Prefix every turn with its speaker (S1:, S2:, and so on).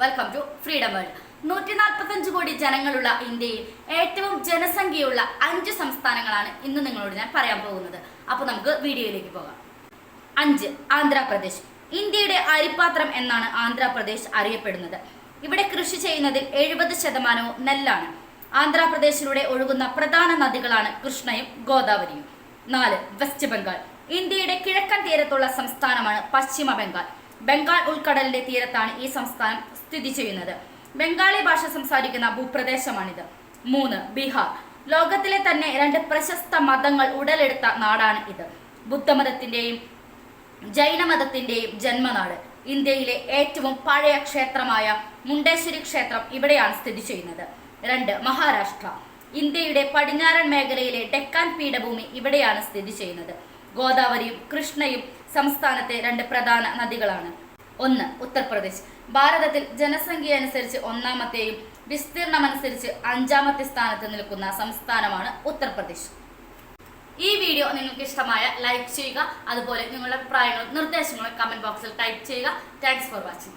S1: Welcome to freedom world നൂറ്റി നാൽപ്പത്തഞ്ച് കോടി ജനങ്ങളുള്ള ഇന്ത്യയിൽ ഏറ്റവും ജനസംഖ്യയുള്ള അഞ്ച് സംസ്ഥാനങ്ങളാണ് ഇന്ന് നിങ്ങളോട് ഞാൻ പറയാൻ പോകുന്നത്. അപ്പോൾ നമുക്ക് വീഡിയോയിലേക്ക് പോകാം. അഞ്ച് ആന്ധ്രാപ്രദേശ്. ഇന്ത്യയുടെ അരിപ്പാത്രം എന്നാണ് ആന്ധ്രാപ്രദേശ് അറിയപ്പെടുന്നത്. ഇവിടെ കൃഷി ചെയ്യുന്നതിൽ എഴുപത് ശതമാനവും നെല്ലാണ്. ആന്ധ്രാപ്രദേശിലൂടെ ഒഴുകുന്ന പ്രധാന നദികളാണ് കൃഷ്ണയും ഗോദാവരിയും. നാല് വെസ്റ്റ് ബംഗാൾ. ഇന്ത്യയുടെ കിഴക്കൻ തീരത്തുള്ള സംസ്ഥാനമാണ് പശ്ചിമ ബംഗാൾ ബംഗാൾ ഉൾക്കടലിന്റെ തീരത്താണ് ഈ സംസ്ഥാനം സ്ഥിതി ചെയ്യുന്നത്. ബംഗാളി ഭാഷ സംസാരിക്കുന്ന ഭൂപ്രദേശമാണിത്. മൂന്ന് ബീഹാർ. ലോകത്തിലെ തന്നെ രണ്ട് പ്രശസ്ത മതങ്ങൾ ഉടലെടുത്ത നാടാണ് ഇത്. ബുദ്ധമതത്തിന്റെയും ജൈനമതത്തിന്റെയും ജന്മനാട്. ഇന്ത്യയിലെ ഏറ്റവും പഴയ ക്ഷേത്രമായ മുണ്ടേശ്വരി ക്ഷേത്രം ഇവിടെയാണ് സ്ഥിതി ചെയ്യുന്നത്. രണ്ട് മഹാരാഷ്ട്ര. ഇന്ത്യയുടെ പടിഞ്ഞാറൻ മേഖലയിലെ ഡെക്കാൻ പീഠഭൂമി ഇവിടെയാണ് സ്ഥിതി ചെയ്യുന്നത്. ഗോദാവരിയും കൃഷ്ണയും സംസ്ഥാനത്തെ രണ്ട് പ്രധാന നദികളാണ്. ഒന്ന് ഉത്തർപ്രദേശ്. ഭാരതത്തിൽ ജനസംഖ്യ അനുസരിച്ച് ഒന്നാമത്തെയും വിസ്തീർണമനുസരിച്ച് അഞ്ചാമത്തെ സ്ഥാനത്ത് നിൽക്കുന്ന സംസ്ഥാനമാണ് ഉത്തർപ്രദേശ്. ഈ വീഡിയോ നിങ്ങൾക്ക് ഇഷ്ടമായ ലൈക്ക് ചെയ്യുക അതുപോലെ നിങ്ങളുടെ അഭിപ്രായങ്ങളും നിർദ്ദേശങ്ങളും കമന്റ് ബോക്സിൽ ടൈപ്പ് ചെയ്യുക. Thanks for watching